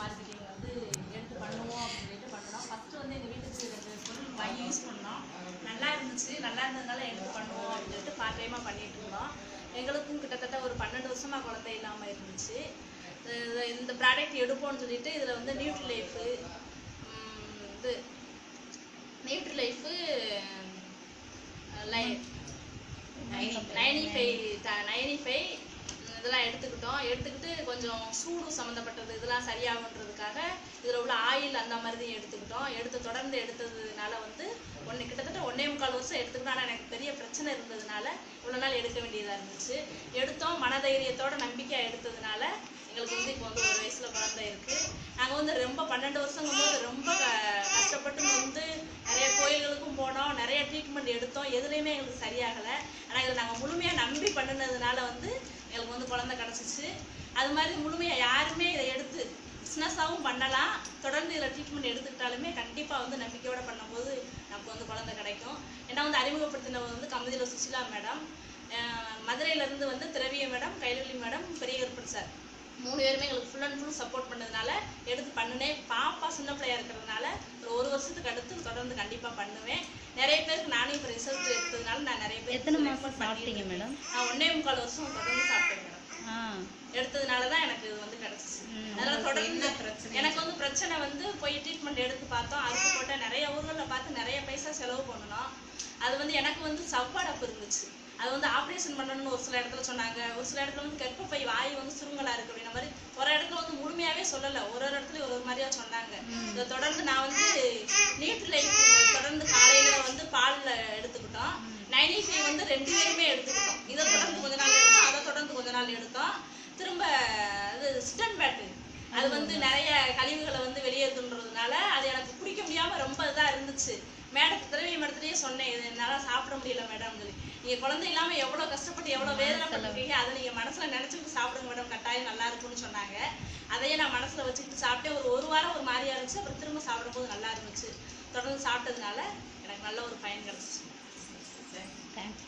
Marketing வந்து எடுத்து பண்ணுவோம் அப்படின்னு சொல்லிட்டு பண்ணோம் ஃபஸ்ட்டு வந்து எங்கள் வீட்டுக்கு ரெண்டு பொருள் வாங்கி யூஸ் பண்ணோம். நல்லா இருந்துச்சு. நல்லா இருந்ததுனால எடுத்து பண்ணுவோம் அப்படின்னு சொல்லிட்டு பார்ட் டைமாக பண்ணிட்டு இருந்தோம். எங்களுக்கும் கிட்டத்தட்ட ஒரு பன்னெண்டு வருஷமா குழந்தை இல்லாமல் இருந்துச்சு. இந்த ப்ராடக்ட் எடுப்போம்னு சொல்லிட்டு இதில் வந்து நியூட்ரி லைஃபு இது நியூட்ரி லைஃபு லை நைனி ஃபைவ் நைனி ஃபைவ் இதெல்லாம் எடுத்துக்கிட்டோம். எடுத்துக்கிட்டு கொஞ்சம் சூடு சம்மந்தப்பட்டது இதெல்லாம் சரியாகுன்றதுக்காக இதில் உள்ள ஆயில் அந்த மாதிரி எடுத்துக்கிட்டோம். எடுத்து தொடர்ந்து எடுத்ததுனால வந்து ஒன்று கிட்டத்தட்ட ஒன்றே முக்கால் வருஷம் எடுத்துக்கிட்டோம். ஆனால் எனக்கு பெரிய பிரச்சனை இருந்ததுனால இவ்வளோ நாள் எடுக்க வேண்டியதாக இருந்துச்சு. எடுத்தோம். மனதைரியத்தோட நம்பிக்கையாக எடுத்ததுனால எங்களுக்கு வந்து இப்போ வந்து ஒரு வயசில் குழந்தை இருக்குது நாங்கள் வந்து ரொம்ப பன்னெண்டு வருஷங்கும் போது ரொம்ப க- கஷ்டப்பட்டு வந்து நிறைய கோயில்களுக்கும் போனோம். நிறைய ட்ரீட்மெண்ட் எடுத்தோம். எதுலேயுமே எங்களுக்கு சரியாகலை. ஆனால் இதில் நாங்கள் முழுமையாக நம்பி பண்ணினதுனால வந்து எங்களுக்கு வந்து குழந்தை கிடச்சிச்சு. அது மாதிரி முழுமையாக யாருமே இதை எடுத்து பிஸ்னஸாகவும் பண்ணலாம். தொடர்ந்து இதில் ட்ரீட்மெண்ட் எடுத்துக்கிட்டாலுமே கண்டிப்பாக வந்து நம்பிக்கையோடு பண்ணும்போது நமக்கு வந்து குழந்தை கிடைக்கும். ஏன்னா வந்து அறிமுகப்படுத்தினவர் வந்து கமதியில் சுசிலா மேடம். மதுரையிலேருந்து வந்து திரவிய மேடம் கைலொலி மேடம் பெரிய கருப்பன் சார். மூணு பேருமே எங்களுக்கு ஃபுல் அண்ட் ஃபுல் சப்போர்ட் பண்ணதுனால எடுத்து பண்ணினேன். பாப்பா சின்ன பிள்ளையா இருக்கிறதுனால ஒரு ஒரு வருஷத்துக்கு அடுத்து தொடர்ந்து கண்டிப்பாக பண்ணுவேன். நிறைய பேர் நான் நிறைய பேருக்கு எத்தனை மாசம் சாப்பிட்டீங்க. மேடம்? நான் ஒன்னே முக்கால் வருஷம் தொடர்ந்து சாப்பிட்டேன் மேடம். ஆ. எடுத்ததுனால தான் எனக்கு இது வந்து கிடைச்சிச்சு. அதனால தொடர்ந்து எனக்கு வந்து பிரச்சனை வந்து போய் ட்ரீட்மெண்ட் எடுத்து பார்த்தோம். அறுப்பு போட்ட நிறைய ஊர்களில் பார்த்து நிறைய பைசா செலவு பண்ணணும். அது வந்து எனக்கு வந்து சவ்வாடப்பு இருந்துச்சு. அது வந்து ஆப்ரேஷன் பண்ணணும்னு ஒரு சில இடத்துல சொன்னாங்க. ஒரு சில இடத்துல வந்து கர்ப்பப்பை வாய் வந்து சுருங்கலா இருக்கு அப்படின்ற மாதிரி ஒரு இடத்துல வந்து முழுமையாவே சொல்லல. ஒரு ஒரு இடத்துல ஒரு ஒரு மாதிரியா சொன்னாங்க. இதை தொடர்ந்து நான் வந்து நீட் லைஃப் தொடர்ந்து காலையில வந்து பால்ல எடுத்துக்கிட்டோம் நைனி ஃபைவ் வந்து ரெண்டு பேருமே எடுத்துக்கிட்டோம். இதை தொடர்ந்து கொஞ்ச நாள் எடுத்தோம். அதை தொடர்ந்து கொஞ்ச நாள் எடுத்தோம். திரும்ப அது ஸ்டன் பேட்டு அது வந்து நிறைய கழிவுகளை வந்து வெளியேற்றுன்றதுனால அது எனக்கு குடிக்க முடியாம ரொம்ப இதா இருந்துச்சு. மேடம் திரவிய மேடத்துலயே சொன்னேன் இது என்னால சாப்பிட முடியல மேடம் சொல்லி. நீங்க குழந்தை இல்லாம எவ்வளவு கஷ்டப்பட்டு எவ்வளவு வேதனைப்பட்டிருக்கீங்க அதை நீங்க மனசுல நினைச்சுட்டு சாப்பிடுங்க மேடம் கட்டாயம் நல்லா இருக்கும்னு சொன்னாங்க. அதையே நான் மனசுல வச்சுக்கிட்டு சாப்பிட்டேன் ஒரு ஒரு வாரம் ஒரு மாதிரியா இருந்துச்சு. அப்புறம் திரும்ப சாப்பிடும்போது நல்லா இருந்துச்சு. தொடர்ந்து சாப்பிட்டதுனால எனக்கு நல்ல ஒரு பயன் கிடைச்சிச்சு. தேங்க்ஸ்